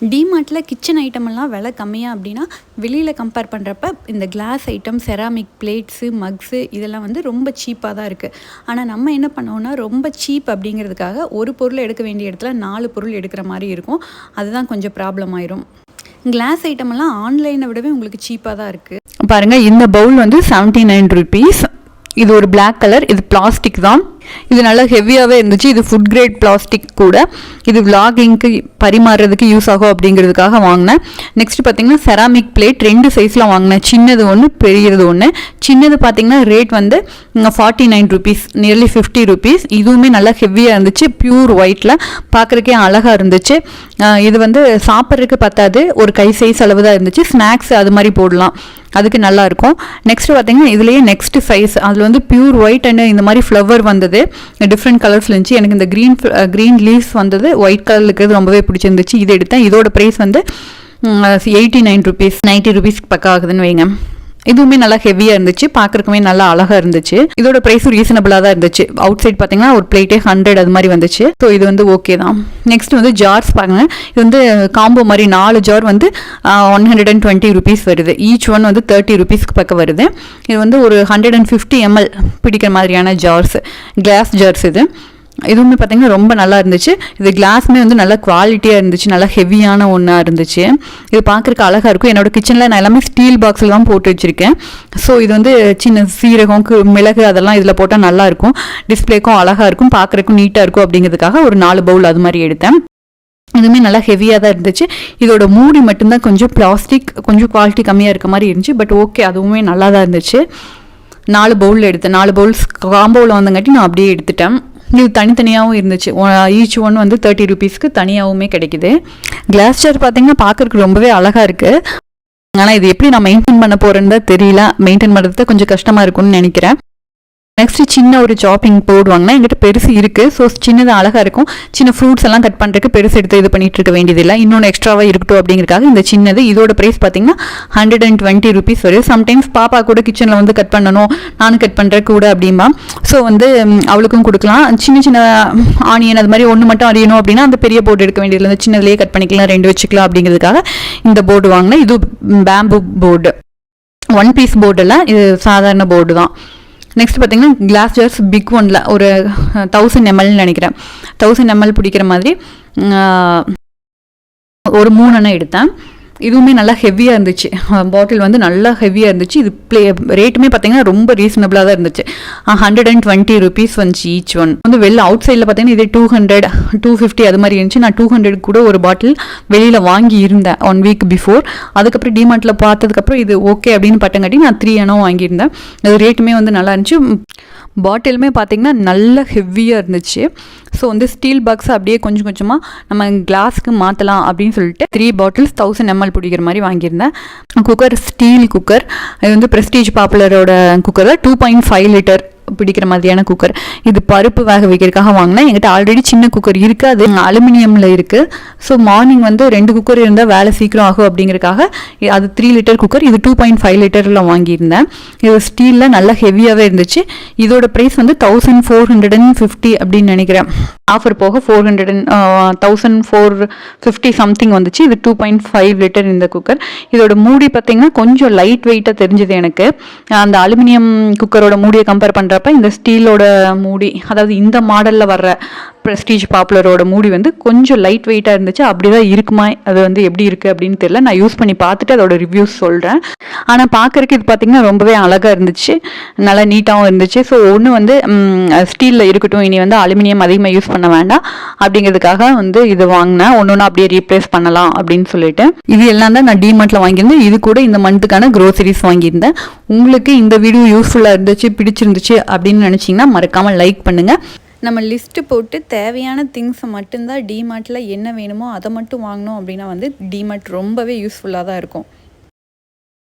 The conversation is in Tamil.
டிமார்ட்டில் கிச்சன் ஐட்டமெல்லாம் விலை கம்மியாக அப்படின்னா வெளியில் கம்பேர் பண்ணுறப்ப இந்த glass item ceramic plates mugs இதெல்லாம் வந்து ரொம்ப சீப்பாக தான் இருக்குது ஆனால் நம்ம என்ன பண்ணோம்னா ரொம்ப சீப் அப்படிங்கிறதுக்காக ஒரு பொருள் எடுக்க வேண்டிய இடத்துல நாலு பொருள் எடுக்கிற மாதிரி இருக்கும். அதுதான் கொஞ்சம் ப்ராப்ளம் ஆயிரும். கிளாஸ் ஐட்டமெல்லாம் ஆன்லைனை விடவே உங்களுக்கு சீப்பாக தான் இருக்குது பாருங்கள் இந்த பவுல் வந்து செவன்ட்டி நைன் ருபீஸ் இது ஒரு பிளாக் கலர் இது பிளாஸ்டிக் தான். இது நல்லா ஹெவியாகவே இருந்துச்சு. இது ஃபுட் கிரேட் பிளாஸ்டிக் கூட. இது விலாகிங்க்கு பரிமாறுறதுக்கு யூஸ் ஆகும் அப்படிங்கிறதுக்காக வாங்கினேன். நெக்ஸ்ட் பார்த்தீங்கன்னா செராமிக் பிளேட் ரெண்டு சைஸில் வாங்கினேன். சின்னது ஒன்று பெரியது ஒன்று சின்னது பார்த்தீங்கன்னா ரேட் வந்து forty nine rupees nearly fifty rupees இதுவுமே நல்லா ஹெவியாக இருந்துச்சு. பியூர் ஒயிட்டில் பார்க்குறக்கே அழகாக இருந்துச்சு. இது வந்து சாப்பிட்றதுக்கு பார்த்தாது ஒரு கை சைஸ் அளவு தான் இருந்துச்சு. ஸ்நாக்ஸ் அது மாதிரி போடலாம். அதுக்கு நல்லா இருக்கும் நெக்ஸ்ட் பார்த்தீங்கன்னா இதுலேயே நெக்ஸ்ட் சைஸ் அதில் வந்து பியூர் ஒயிட் அண்ட் இந்த மாதிரி ஃப்ளவர் வந்தது. டிஃப்ரெண்ட் கலர்ஸ்ல இருந்துச்சு. எனக்கு இந்த க்ரீன் க்ரீன் லீவ்ஸ் வந்தது. ஒயிட் கலர் இருக்கிறது ரொம்பவே பிடிச்சிருந்துச்சு. இது எடுத்தேன். இதோட ப்ரைஸ் வந்து எயிட்டி நைன் ருபீஸ் நைன்ட்டி ருபீஸ்க்கு பக்கம் ஆகுதுன்னு வைங்க. இதுவுமே நல்லா ஹெவியாக இருந்துச்சு. பார்க்குறக்குமே நல்லா அழகாக இருந்துச்சு. இதோட ப்ரைஸும் ரீசனபிளாக தான் இருந்துச்சு. அவுட் சைட் பார்த்தீங்கன்னா ஒரு பிளேட்டே ஹண்ட்ரட் அது மாதிரி வந்துச்சு. ஸோ இது வந்து ஓகே தான். நெக்ஸ்ட் வந்து ஜார்ஸ் பாருங்க. இது வந்து காம்போ மாதிரி நாலு ஜார் வந்து one hundred and twenty rupees வருது. ஈச் ஒன் வந்து தேர்ட்டி ருபீஸ்க்கு பக்கம் வருது. இது வந்து ஒரு ஹண்ட்ரட் அண்ட் ஃபிஃப்டி எம்எல் பிடிக்கிற மாதிரியான ஜார்ஸ் கிளாஸ் ஜார்ஸ் இது. இதுவுமே பார்த்தீங்கன்னா ரொம்ப நல்லா இருந்துச்சு. இது கிளாஸுமே வந்து நல்லா குவாலிட்டியாக இருந்துச்சு. நல்லா ஹெவியான ஒன்றா இருந்துச்சு. இது பார்க்குறக்கு அழகாக இருக்கும். என்னோடய கிச்சனில் நான் எல்லாமே ஸ்டீல் பாக்ஸில் தான் போட்டு வச்சுருக்கேன். ஸோ இது வந்து சின்ன சீரகம் கு- மிளகு அதெல்லாம் இதில் போட்டால் நல்லாயிருக்கும் டிஸ்பிளேக்கும் அழகாக இருக்கும். பார்க்குறக்கும் நீட்டாக இருக்கும் அப்படிங்கிறதுக்காக ஒரு நாலு பவுல் அது மாதிரி எடுத்தேன். இதுவுமே நல்லா ஹெவியாக தான் இருந்துச்சு. இதோட மூடி மட்டும்தான் கொஞ்சம் பிளாஸ்டிக் கொஞ்சம் குவாலிட்டி கம்மியாக இருக்க மாதிரி இருந்துச்சு. பட் ஓகே அதுவுமே நல்லா தான் இருந்துச்சு. நாலு பவுலில் எடுத்தேன். நாலு பவுல்ஸ் காம்போவில் வந்தங்காட்டி நான் அப்படியே எடுத்துட்டேன். இது தனித்தனியாகவும் இருந்துச்சு. ஈச் ஒன் வந்து தேர்ட்டி ருபீஸ்க்கு தனியாகவுமே கிடைக்குது. கிளாஸ் சேர் பார்த்தீங்கன்னா பார்க்குறதுக்கு ரொம்பவே அழகாக இருக்குது ஆனால் இது எப்படி நான் மெயின்டைன் பண்ண போகிறேன்னு தான் தெரியல. மெயின்டைன் பண்ணுறது கொஞ்சம் கஷ்டமாக இருக்கும்னு நினைக்கிறேன். நெக்ஸ்ட் சின்ன ஒரு சாப்பிங் போர்டு வாங்கினா எங்கிட்ட பெருசு இருக்குது ஸோ சின்னது அழகாக இருக்கும். சின்ன ஃப்ரூட்ஸ் எல்லாம் கட் பண்ணுறதுக்கு பெருசு எடுத்து இது பண்ணிட்டு இருக்க வேண்டியதில்லை. இன்னொன்று எக்ஸ்ட்ராவாக இருக்கட்டும் அப்படிங்கிறதுக்காக இந்த சின்னது. இதோட ப்ரைஸ் பார்த்தீங்கன்னா ஹண்ட்ரட் அண்ட் டுவெண்ட்டி ருபீஸ் வரும். சம்டைம்ஸ் பாப்பா கூட கிச்சனில் வந்து கட் பண்ணணும். நானும் கட் பண்ணுற கூட அப்படிம்பா. ஸோ வந்து அவளுக்கும் கொடுக்கலாம். சின்ன சின்ன ஆனியன் அது மாதிரி ஒன்று மட்டும் அறியணும் அப்படின்னா அந்த பெரிய போர்டு எடுக்க வேண்டியதில்லை. இந்த சின்னதுலேயே கட் பண்ணிக்கலாம். ரெண்டு வச்சுக்கலாம் அப்படிங்கிறதுக்காக இந்த போர்டு வாங்கினேன். இது பேம்பு போர்டு ஒன் பீஸ் போர்டில் இது சாதாரண போர்டு தான். நெக்ஸ்ட் பார்த்தீங்கன்னா கிளாஸ் ஜார்ஸ் பிக் ஒன்ல ஒரு தௌசண்ட் எம்எல்னு நினைக்கிறேன். தௌசண்ட் எம்எல் பிடிக்கிற மாதிரி ஒரு மூணு எடுத்தேன். இதுவுமே நல்லா ஹெவியாக இருந்துச்சு. பாட்டில் வந்து நல்லா ஹெவியாக இருந்துச்சு. இது ப்ளே ரேட்டுமே பார்த்தீங்கன்னா ரொம்ப ரீசனபிளாக தான் இருந்துச்சு. ஹண்ட்ரட் அண்ட் டுவெண்ட்டி ருபீஸ் வந்துச்சு ஈச் ஒன் வந்து வெளில அவுட் சைடில் பார்த்தீங்கன்னா இதே டூ ஹண்ட்ரட் டூ ஃபிஃப்டி அது மாதிரி இருந்துச்சு. நான் டூ ஹண்ட்ரட் கூட ஒரு பாட்டில் வெளியில் வாங்கி இருந்தேன் ஒன் வீக் பிஃபோர் அதுக்கப்புறம் டிமார்ட்டில் பார்த்ததுக்கப்புறம் இது ஓகே அப்படின்னு பட்டங்காட்டி நான் த்ரீ அனோ வாங்கியிருந்தேன் அது ரேட்டுமே வந்து நல்லா இருந்துச்சு. பாட்டிலுமே பார்த்தீங்கன்னா நல்ல ஹெவியாக இருந்துச்சு. ஸோ வந்து ஸ்டீல் பாக்ஸ் அப்படியே கொஞ்சம் கொஞ்சமாக நம்ம கிளாஸ்க்கு மாற்றலாம் அப்படின்னு சொல்லிட்டு த்ரீ பாட்டில்ஸ் தௌசண்ட் எம்எல் பிடிக்கிற மாதிரி வாங்கியிருந்தேன். குக்கர் ஸ்டீல் குக்கர் இது வந்து Prestige பாப்புலரோட cooker two point five litre பிடிக்கிற மாதிரியான குக்கர் இது பருப்பு வேக வைக்கிறதுக்காக வாங்கினேன். என்கிட்ட ஆல்ரெடி சின்ன குக்கர் இருக்குது. அது அலுமினியமில் இருக்குது ஸோ மார்னிங் வந்து ரெண்டு குக்கர் இருந்தால் வேலை சீக்கிரம் ஆகும் அப்படிங்கிறதுக்காக அது த்ரீ லிட்டர் குக்கர் இது டூ பாயிண்ட் ஃபைவ் லிட்டரில் வாங்கியிருந்தேன். இது ஸ்டீலில் நல்லா ஹெவியாகவே இருந்துச்சு. இதோட ப்ரைஸ் வந்து thousand four hundred and fifty அப்படின்னு நினைக்கிறேன். ஆஃபர் போக four hundred and thousand four fifty something வந்துச்சு. இது டூ பாயிண்ட் ஃபைவ் லிட்டர் இந்த குக்கர் இதோட மூடி பார்த்தீங்கன்னா கொஞ்சம் லைட் வெயிட்டாக தெரிஞ்சது எனக்கு. அந்த அலுமினியம் குக்கரோட மூடியை கம்பேர் பண்ணுற பண்ணுறப்ப இந்த ஸ்டீலோட மூடி அதாவது இந்த மாடலில் வர்ற ப்ரெஸ்டீஜ் பாப்புலரோட மூடி வந்து கொஞ்சம் லைட் வெயிட்டாக இருந்துச்சு. அப்படி தான் இருக்குமா? அது வந்து எப்படி இருக்குது அப்படின்னு தெரியல. நான் யூஸ் பண்ணி பார்த்துட்டு அதோட ரிவ்யூஸ் சொல்கிறேன் ஆனால் பார்க்குறக்கு இது பார்த்திங்கன்னா ரொம்பவே அழகாக இருந்துச்சு. நல்லா நீட்டாகவும் இருந்துச்சு. ஸோ ஒன்று வந்து ஸ்டீலில் இருக்கட்டும். இனி வந்து அலுமினியம் அதிகமாக யூஸ் பண்ண வேண்டாம். அப்படிங்கிறதுக்காக வந்து இது வாங்கினேன். ஒன்று ஒன்று அப்படியே ரீப்ளேஸ் பண்ணலாம் அப்படின்னு சொல்லிட்டு. இது எல்லாம் தான் நான் டிமார்ட்டில் வாங்கியிருந்தேன். இது கூட இந்த மந்த்துக்கான க்ரோசரிஸ் வாங்கியிருந்தேன். உங்களுக்கு இந்த வீடியோ யூஸ்ஃபுல்லாக இருந்துச்சு பிடிச்சிருந்துச்சு அப்படின்னு நினச்சிங்கன்னா மறக்காமல் லைக் பண்ணுங்கள் நம்ம லிஸ்ட்டு போட்டு தேவையான திங்ஸை மட்டும்தான் டிமார்ட்டில் என்ன வேணுமோ அதை மட்டும் வாங்கினோம் அப்படின்னா வந்து டிமார்ட் ரொம்பவே யூஸ்ஃபுல்லாக தான் இருக்கும்.